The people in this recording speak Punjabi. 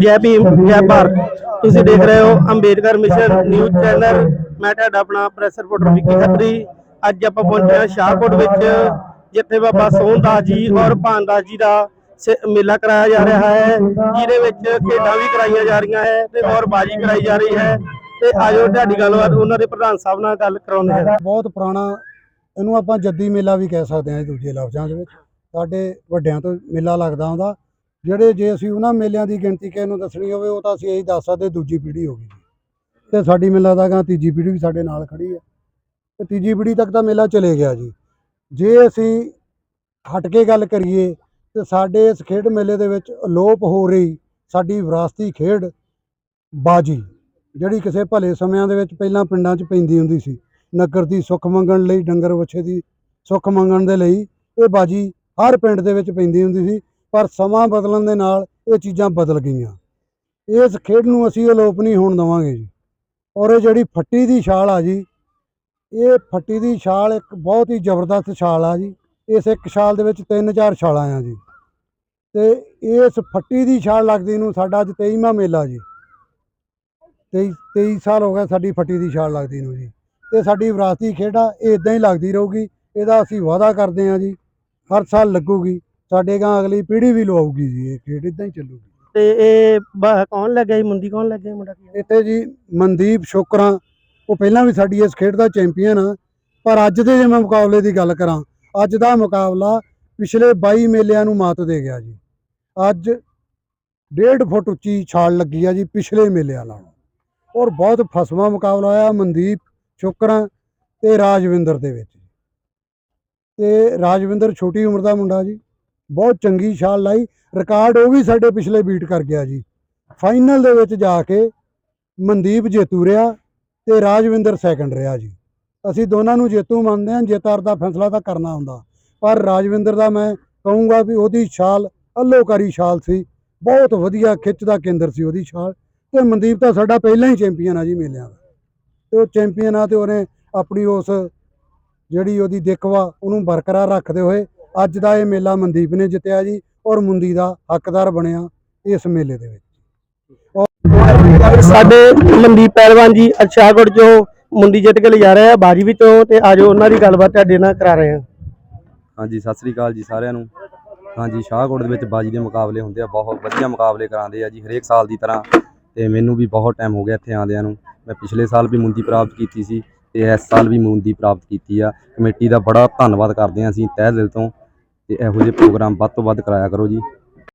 ਜੈ ਭੀਮ, ਜੈ ਭਾਰਤ। ਤੁਸੀਂ ਦੇਖ ਰਹੇ ਹੋ ਅੰਬੇਡਕਰ ਮਿਸ਼ਨ ਨਿਊਜ਼ ਚੈਨਲ। ਮੈਂ ਤੁਹਾਡਾ ਆਪਣਾ ਪ੍ਰੈਸ ਰਿਪੋਰਟਰ ਵਿੱਕੀ ਖੱਤਰੀ। ਅੱਜ ਆਪਾਂ ਪਹੁੰਚੇ ਹਾਂ ਸ਼ਾਹਕੋਟ ਵਿੱਚ, ਜਿੱਥੇ ਬਾਬਾ ਸੋਹਣਦਾਸ ਜੀ ਔਰ ਭਾਨਦਾਸ ਜੀ ਦਾ ਮੇਲਾ ਕਰਾਇਆ ਜਾ ਰਿਹਾ ਹੈ, ਜਿਹਦੇ ਵਿੱਚ ਖੇਡਾਂ ਵੀ ਕਰਾਈਆਂ ਜਾ ਰਹੀਆਂ ਹੈ ਤੇ ਔਰ ਬਾਜੀ ਕਰਾਈ ਜਾ ਰਹੀ ਹੈ। ਤੇ ਆਜੋ ਤੁਹਾਡੀ ਗੱਲਬਾਤ, ਉਹਨਾਂ ਦੇ ਪ੍ਰਧਾਨ ਸਾਹਿਬ ਨਾਲ ਗੱਲ ਕਰਾਉਂਦੇ ਹਾਂ। ਬਹੁਤ ਪੁਰਾਣਾ, ਇਹਨੂੰ ਆਪਾਂ ਜੱਦੀ ਮੇਲਾ ਵੀ ਕਹਿ ਸਕਦੇ ਹਾਂ ਦੂਜੇ ਲਫ਼ਜ਼ਾਂ ਦੇ ਵਿੱਚ। ਸਾਡੇ ਵੱਡਿਆਂ ਤੋਂ ਮੇਲਾ ਲੱਗਦਾ ਹੁੰਦਾ। ਜਿਹੜੇ ਜੇ ਅਸੀਂ ਉਹਨਾਂ ਮੇਲਿਆਂ ਦੀ ਗਿਣਤੀ ਕਿਸੇ ਨੂੰ ਦੱਸਣੀ ਹੋਵੇ, ਉਹ ਤਾਂ ਅਸੀਂ ਇਹੀ ਦੱਸ ਸਕਦੇ, ਦੂਜੀ ਪੀੜ੍ਹੀ ਹੋ ਗਈ ਜੀ। ਤੇ ਸਾਡੀ ਮੇਲਾ ਦਾ ਗਾ ਤੀਜੀ ਪੀੜ੍ਹੀ ਵੀ ਸਾਡੇ ਨਾਲ ਖੜੀ ਹੈ। ਤੇ ਤੀਜੀ ਪੀੜ੍ਹੀ ਤੱਕ ਤਾਂ ਮੇਲਾ ਚਲੇ ਗਿਆ ਜੀ। ਜੇ ਅਸੀਂ ਹਟ ਕੇ ਗੱਲ ਕਰੀਏ, ਤੇ ਸਾਡੇ ਇਸ ਖੇਡ ਮੇਲੇ ਦੇ ਵਿੱਚ ਅਲੋਪ ਹੋ ਰਹੀ ਸਾਡੀ ਵਿਰਾਸਤੀ ਖੇਡ ਬਾਜੀ, ਜਿਹੜੀ ਕਿਸੇ ਭਲੇ ਸਮਿਆਂ ਦੇ ਵਿੱਚ ਪਹਿਲਾਂ ਪਿੰਡਾਂ 'ਚ ਪੈਂਦੀ ਹੁੰਦੀ ਸੀ। ਨਗਰ ਦੀ ਸੁੱਖ ਮੰਗਣ ਲਈ ਡੰਗਰ ਵੱਛੇ ਦੀ ਸੁੱਖ ਮੰਗਣ ਦੇ ਲਈ ਇਹ ਬਾਜੀ ਹਰ ਪਿੰਡ ਦੇ ਵਿੱਚ ਪੈਂਦੀ ਹੁੰਦੀ ਸੀ। ਪਰ ਸਮਾਂ ਬਦਲਣ ਦੇ ਨਾਲ ਇਹ ਚੀਜ਼ਾਂ ਬਦਲ ਗਈਆਂ। ਇਸ ਖੇਡ ਨੂੰ ਅਸੀਂ ਅਲੋਪ ਨਹੀਂ ਹੋਣ ਦੇਵਾਂਗੇ ਜੀ। ਔਰ ਇਹ ਜਿਹੜੀ ਫੱਟੀ ਦੀ ਛਾਲ ਆ ਜੀ, ਇਹ ਫੱਟੀ ਦੀ ਛਾਲ ਇੱਕ ਬਹੁਤ ਹੀ ਜ਼ਬਰਦਸਤ ਛਾਲ ਆ ਜੀ। ਇਸ ਇੱਕ ਛਾਲ ਦੇ ਵਿੱਚ ਤਿੰਨ ਚਾਰ ਛਾਲਾਂ ਆ ਜੀ। ਤੇ ਇਸ ਫੱਟੀ ਦੀ ਛਾਲ ਲੱਗਦੀ ਨੂੰ ਸਾਡਾ ਅੱਜ 23ਵਾਂ ਮੇਲਾ ਜੀ। 23 23 ਸਾਲ ਹੋ ਗਏ ਸਾਡੀ ਫੱਟੀ ਦੀ ਛਾਲ ਲੱਗਦੀ ਨੂੰ ਜੀ। ਤੇ ਸਾਡੀ ਵਿਰਾਸਤੀ ਖੇਡ ਆ, ਇਹ ਇਦਾਂ ਹੀ ਲੱਗਦੀ ਰਹੂਗੀ। ਇਹਦਾ ਅਸੀਂ ਵਾਅਦਾ ਕਰਦੇ ਹਾਂ ਜੀ, ਹਰ ਸਾਲ ਲੱਗੂਗੀ। ਸਾਡੇ ਗਾਂ ਅਗਲੀ ਪੀੜ੍ਹੀ ਵੀ ਲਵਾਊਗੀ ਜੀ ਇਹ ਖੇਡ ਇਦਾਂ ਹੀ ਚੱਲੂਗੀ। ਤੇ ਇਹ ਬ- ਕੌਣ ਲੱਗਿਆ ਜੀ ਮੁੰਦੀ ਕੌਣ ਲੱਗਿਆ ਮੁੰਡਾ ਕੀ ਹੈ? ਇੱਥੇ ਜੀ ਮਨਦੀਪ ਸ਼ੋਕਰਾਂ ਉਹ ਪਹਿਲਾਂ ਵੀ ਸਾਡੀ ਇਸ ਖੇਡ ਦਾ ਚੈਂਪੀਅਨ ਆ ਪਰ ਅੱਜ ਦੇ ਜੇ ਮੈਂ ਮੁਕਾਬਲੇ ਦੀ ਗੱਲ ਕਰਾਂ ਅੱਜ ਦਾ ਮੁਕਾਬਲਾ ਪਿਛਲੇ 22 ਮੇਲਿਆਂ ਨੂੰ ਮਾਤ ਦੇ ਗਿਆ ਜੀ। ਅੱਜ 1.5 ਫੁੱਟ ਉੱਚੀ ਛਾਲ ਲੱਗੀ ਆ ਜੀ ਪਿਛਲੇ ਮੇਲਿਆਂ ਨਾਲੋਂ। ਔਰ ਬਹੁਤ ਫਸਵਾ ਮੁਕਾਬਲਾ ਹੋਇਆ ਮਨਦੀਪ ਸ਼ੋਕਰਾਂ ਤੇ ਰਾਜਵਿੰਦਰ ਦੇ ਵਿੱਚ। ਤੇ ਰਾਜਵਿੰਦਰ ਛੋਟੀ ਉਮਰ ਦਾ ਮੁੰਡਾ ਜੀ। ਬਹੁਤ ਚੰਗੀ ਛਾਲ ਲਾਈ। ਰਿਕਾਰਡ ਉਹ ਵੀ ਸਾਡੇ ਪਿਛਲੇ ਬੀਟ ਕਰ ਗਿਆ ਜੀ। ਫਾਈਨਲ ਦੇ ਵਿੱਚ ਜਾ ਕੇ ਮਨਦੀਪ ਜੇਤੂ ਰਿਹਾ ਤੇ ਰਾਜਵਿੰਦਰ ਸੈਕੰਡ ਰਿਹਾ ਜੀ। ਅਸੀਂ ਦੋਨਾਂ ਨੂੰ ਜੇਤੂ ਮੰਨਦੇ ਹਾਂ ਜੇਤਾਰ ਦਾ ਫੈਸਲਾ ਤਾਂ ਕਰਨਾ ਹੁੰਦਾ। ਪਰ ਰਾਜਵਿੰਦਰ ਦਾ ਮੈਂ ਕਹੂੰਗਾ ਵੀ ਉਹਦੀ ਛਾਲ, ਅੱਲੋਕਾਰੀ ਛਾਲ ਸੀ। ਬਹੁਤ ਵਧੀਆ ਖਿੱਚ ਦਾ ਕੇਂਦਰ ਸੀ ਉਹਦੀ ਛਾਲ। ਤੇ ਮਨਦੀਪ ਤਾਂ ਸਾਡਾ ਪਹਿਲਾਂ ਹੀ ਚੈਂਪੀਅਨ ਆ ਜੀ ਮੇਲਿਆਂ ਦਾ। ਤੇ ਉਹ ਚੈਂਪੀਅਨ ਆ ਤੇ ਉਹਨੇ ਆਪਣੀ ਉਸ ਜਿਹੜੀ ਉਹਦੀ ਦਿੱਖ ਉਹਨੂੰ ਬਰਕਰਾਰ ਰੱਖਦੇ ਹੋਏ ਅੱਜ ਦਾ ਇਹ ਮੇਲਾ ਮਨਦੀਪ ਨੇ ਜਿੱਤਿਆ ਜੀ ਔਰ ਮੁੰਦੀ ਦਾ ਹੱਕਦਾਰ ਬਣਿਆ ਇਸ ਮੇਲੇ ਦੇ ਵਿੱਚ। ਸਾਡੇ ਮਨਦੀਪ ਪਹਿਲਵਾਨ ਜੀ ਅਰਸ਼ਾਗੜ ਚੋਂ ਮੁੰਡੀ ਜਿੱਤ ਕੇ ਲਿਜਾ ਰਹੇ ਆ ਬਾਜੀ ਵਿੱਚੋਂ ਤੇ ਆਜੋ ਉਹਨਾਂ ਦੀ ਗੱਲਬਾਤ ਤੁਹਾਡੇ ਨਾਲ ਕਰਾ ਰਹੇ ਹਾਂ ਹਾਂਜੀ ਸਤਿ ਸ੍ਰੀ ਅਕਾਲ ਜੀ ਸਾਰਿਆਂ ਨੂੰ। ਹਾਂਜੀ ਸ਼ਾਹਕੋਟ ਦੇ ਵਿੱਚ ਬਾਜੀ ਦੇ ਮੁਕਾਬਲੇ ਹੁੰਦੇ ਆ ਬਹੁਤ ਵਧੀਆ ਮੁਕਾਬਲੇ ਕਰਾਉਂਦੇ ਆ ਜੀ ਹਰੇਕ ਸਾਲ ਦੀ ਤਰ੍ਹਾਂ। ਤੇ ਮੈਨੂੰ ਵੀ ਬਹੁਤ ਟਾਈਮ ਹੋ ਗਿਆ ਇੱਥੇ ਆਉਂਦਿਆਂ ਨੂੰ। ਮੈਂ ਪਿਛਲੇ ਸਾਲ ਵੀ ਮੁੰਦੀ ਪ੍ਰਾਪਤ ਕੀਤੀ ਸੀ ਤੇ ਇਸ ਸਾਲ ਵੀ ਮੁੰਦੀ ਪ੍ਰਾਪਤ ਕੀਤੀ ਆ। ਕਮੇਟੀ ਦਾ ਬੜਾ ਧੰਨਵਾਦ ਕਰਦੇ ਆ ਅਸੀਂ ਤਹਿ ਦਿਲ ਤੋਂ। ਤੇ ਇਹੋ ਜਿਹੇ ਪ੍ਰੋਗਰਾਮ ਵੱਧ ਤੋਂ ਵੱਧ ਕਰਾਇਆ ਕਰੋ ਜੀ।